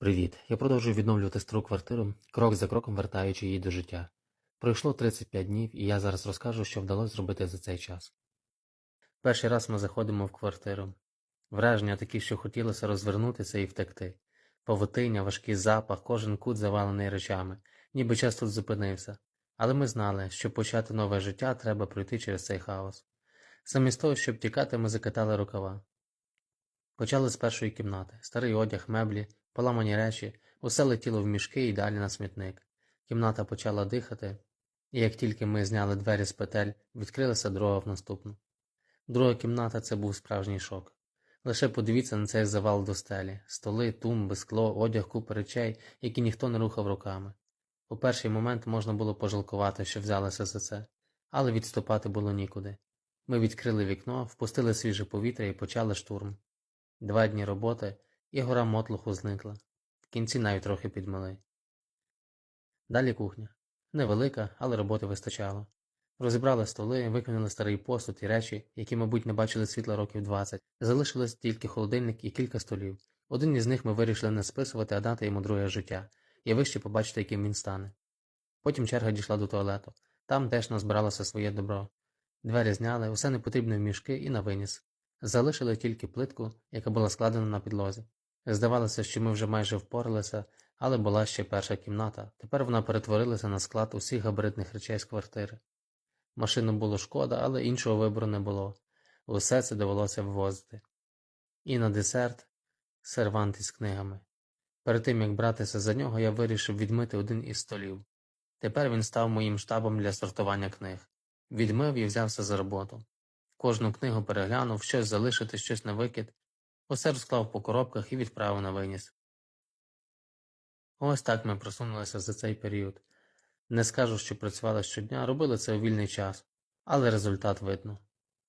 Привіт! Я продовжую відновлювати стару квартиру, крок за кроком вертаючи її до життя. Пройшло 35 днів, і я зараз розкажу, що вдалося зробити за цей час. Перший раз ми заходимо в квартиру. Враження такі, що хотілося розвернутися і втекти. Павутиння, важкий запах, кожен кут завалений речами, ніби час тут зупинився. Але ми знали, щоб почати нове життя, треба пройти через цей хаос. Замість того, щоб тікати, ми закатали рукава. Почали з першої кімнати. Старий одяг, меблі, поламані речі, усе летіло в мішки і далі на смітник. Кімната почала дихати, і як тільки ми зняли двері з петель, відкрилася дорога в наступну. Друга кімната це був справжній шок. Лише подивіться на цей завал до стелі: столи, тумби, скло, одяг, купи речей, які ніхто не рухав руками. У перший момент можна було пожалкувати, що взялися за це, але відступати було нікуди. Ми відкрили вікно, впустили свіже повітря і почали штурм. Два дні роботи, і гора мотлуху зникла. В кінці навіть трохи підмили. Далі кухня. Невелика, але роботи вистачало. Розібрали столи, викинули старий посуд і речі, які, мабуть, не бачили світла років 20. Залишилось тільки холодильник і кілька столів. Один із них ми вирішили не списувати, а дати йому друге життя, і ви ще побачите, яким він стане. Потім черга дійшла до туалету. Там теж назбиралося своє добро. Двері зняли, усе непотрібне в мішки і на виніс. Залишили тільки плитку, яка була складена на підлозі. Здавалося, що ми вже майже впоралися, але була ще перша кімната. Тепер вона перетворилася на склад усіх габаритних речей з квартири. Машину було шкода, але іншого вибору не було. Усе це довелося ввозити. І на десерт сервант із книгами. Перед тим як братися за нього, я вирішив відмити один із столів. Тепер він став моїм штабом для сортування книг. Відмив і взявся за роботу. Кожну книгу переглянув, щось залишити, щось на викид, усе розклав по коробках і відправив на виніс. Ось так ми просунулися за цей період. Не скажу, що працювали щодня, робили це у вільний час, але результат видно.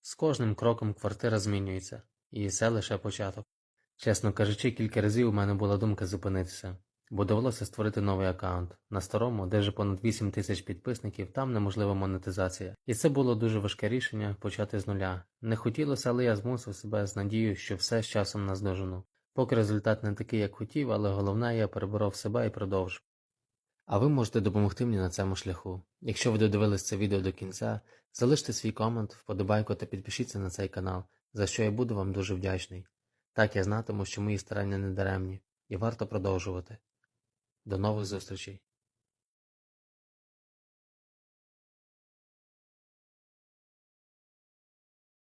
З кожним кроком квартира змінюється, і це лише початок. Чесно кажучи, кілька разів у мене була думка зупинитися, бо довелося створити новий аккаунт. На старому, де вже понад 8 тисяч підписників, там неможлива монетизація. І це було дуже важке рішення почати з нуля. Не хотілося, але я змусив себе з надією, що все з часом наздожену. Поки результат не такий, як хотів, але головне, я переборов себе і продовжив. А ви можете допомогти мені на цьому шляху. Якщо ви додивились це відео до кінця, залиште свій комент, вподобайку та підпишіться на цей канал, за що я буду вам дуже вдячний. Так я знатиму, що мої старання не даремні, і варто продовжувати. До нових зустрічей!